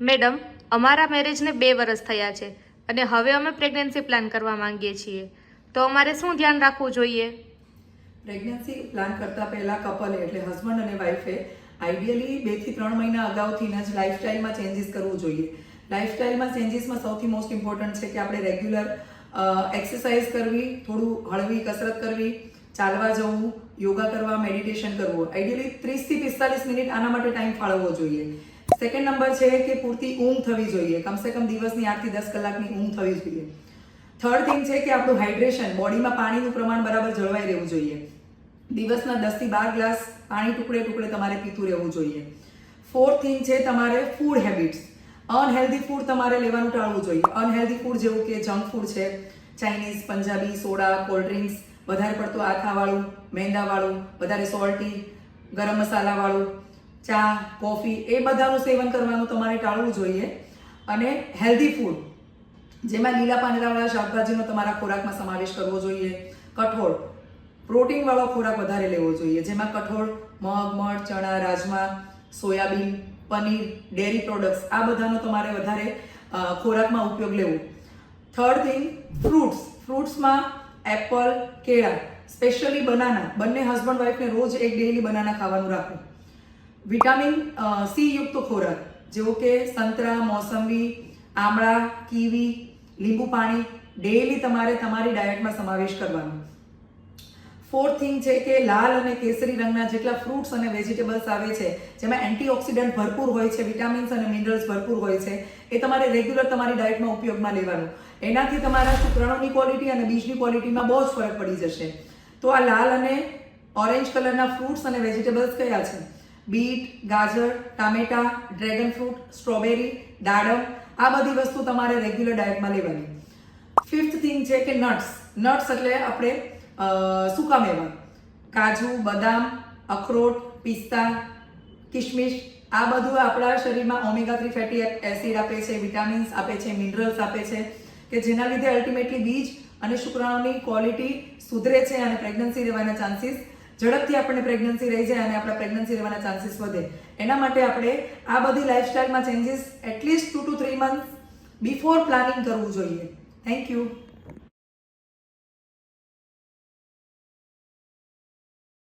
Madam, અમારા મેરેજને બે વર્ષ થયા છે અને હવે અમે પ્રેગ્નન્સી પ્લાન કરવા માંગીએ છીએ. તો અમારે શું ધ્યાન રાખવું જોઈએ? પ્રેગ્નન્સી પ્લાન કરતા પહેલા કપલે, એટલે હસબન્ડ અને વાઈફે આઈડિયલી બેથી ત્રણ મહિના અગાઉથી જ લાઈફસ્ટાઈલમાં ચેન્જીસ કરવું જોઈએ. લાઈફસ્ટાઈલમાં ચેન્જીસમાં સૌથી મોસ્ટ ઇમ્પોર્ટન્ટ છે કે આપણે રેગ્યુલર એક્સરસાઇઝ કરવી, થોડું હળવી કસરત કરવી, ચાલવા જવું, યોગા કરવા મેડિટેશન કરવું. આઈડિયલી ત્રીસથી પિસ્તાલીસ મિનિટ આના માટે ટાઈમ ફાળવવો જોઈએ. સેકન્ડ નંબર છે કે પૂરતી ઊંઘ થવી જોઈએ. કમસે કમ દિવસની આઠથી દસ કલાકની ઊંઘ થવી જોઈએ. થર્ડ થિંગ છે કે આપણું હાઇડ્રેશન બોડીમાં પાણીનું પ્રમાણ બરાબર જળવાઈ રહેવું જોઈએ. દિવસના દસથી બાર ગ્લાસ પાણી ટુકડે ટુકડે તમારે પીતું રહેવું જોઈએ. ફોર્થ થિંગ છે તમારે ફૂડ હેબિટ્સ અનહેલ્ધી ફૂડ તમારે લેવાનું ટાળવું જોઈએ. અનહેલ્ધી ફૂડ જેવું કે જંક ફૂડ છે Chinese Punjabi soda cold drinks વધારે પડતું આથાવાળું મેંદાવાળું, વધારે સોલ્ટી ગરમ મસાલાવાળું ચા, કોફી, એ બધાનું સેવન કરવાનું તમારે ટાળવું જોઈએ. અને હેલ્ધી ફૂડ જેમાં લીલા પાંદડાવાળા શાકભાજીનો તમારા ખોરાકમાં સમાવેશ કરવો જોઈએ. કઠોળ, પ્રોટીનવાળો ખોરાક વધારે લેવો જોઈએ, જેમાં કઠોળ, મગ, મઠ, ચણા, રાજમા, સોયાબીન, પનીર, ડેરી પ્રોડક્ટ્સ, આ બધાનો તમારે વધારે ખોરાકમાં ઉપયોગ લેવો. થર્ડ થિંગ ફ્રૂટ્સ ફ્રૂટ્સમાં એપલ કેળા સ્પેશિયલી બનાના બંને હસબન્ડ વાઈફને રોજ એક ડેલી બનાના ખાવાનું રાખવું વિટામિન સી યુક્ત ખોરાક, જેવો કે સંતરા, મોસંબી, આમળા, કીવી, લીંબુ પાણી ડેઈલી તમારે તમારી ડાયટમાં સમાવેશ કરવાનો. ફોર્થ થિંગ છે કે લાલ અને કેસરી રંગના જેટલા ફ્રૂટ્સ અને વેજીટેબલ્સ આવે છે, જેમાં એન્ટીઓક્સિડન્ટ ભરપૂર હોય છે વિટામિન્સ અને મિનરલ્સ ભરપૂર હોય છે, એ તમારે રેગ્યુલર તમારી ડાયટમાં ઉપયોગમાં લેવાનું. એનાથી તમારા શુક્રાણુની ક્વોલિટી અને બીજની ક્વોલિટીમાં બહુ જ ફરક પડી જશે. તો આ લાલ અને ઓરેન્જ કલરના ફ્રૂટ્સ અને વેજીટેબલ્સ કયા છે? બીટ, ગાજર, ટામેટા ડ્રેગન ફ્રૂટ સ્ટ્રોબેરી દાડમ, આ બધી વસ્તુ તમારે રેગ્યુલર ડાયટમાં લેવાની. ફિફ્થ થિંગ છે કે નટ્સ નટ્સ એટલે આપણે સૂકા મેવા કાજુ, બદામ, અખરોટ, પિસ્તા કિશમિશ આ બધું આપણા શરીરમાં ઓમેગા થ્રી ફેટી એસિડ આપે છે વિટામિન્સ આપે છે મિનરલ્સ આપે છે, કે જેના લીધે અલ્ટિમેટલી બીજ અને શુક્રાણુની ક્વોલિટી સુધરે છે અને પ્રેગ્નન્સી રહેવાના ચાન્સીસ ઝડપથી આપણને પ્રેગ્નન્સી રહી જાય અને આપણા પ્રેગ્નન્સી રહેવાના ચાન્સીસ વધે. એના માટે આપણે આ બધી લાઈફસ્ટાઈલમાં changes at least two two three month before planning કરવું જોઈએ. Thank you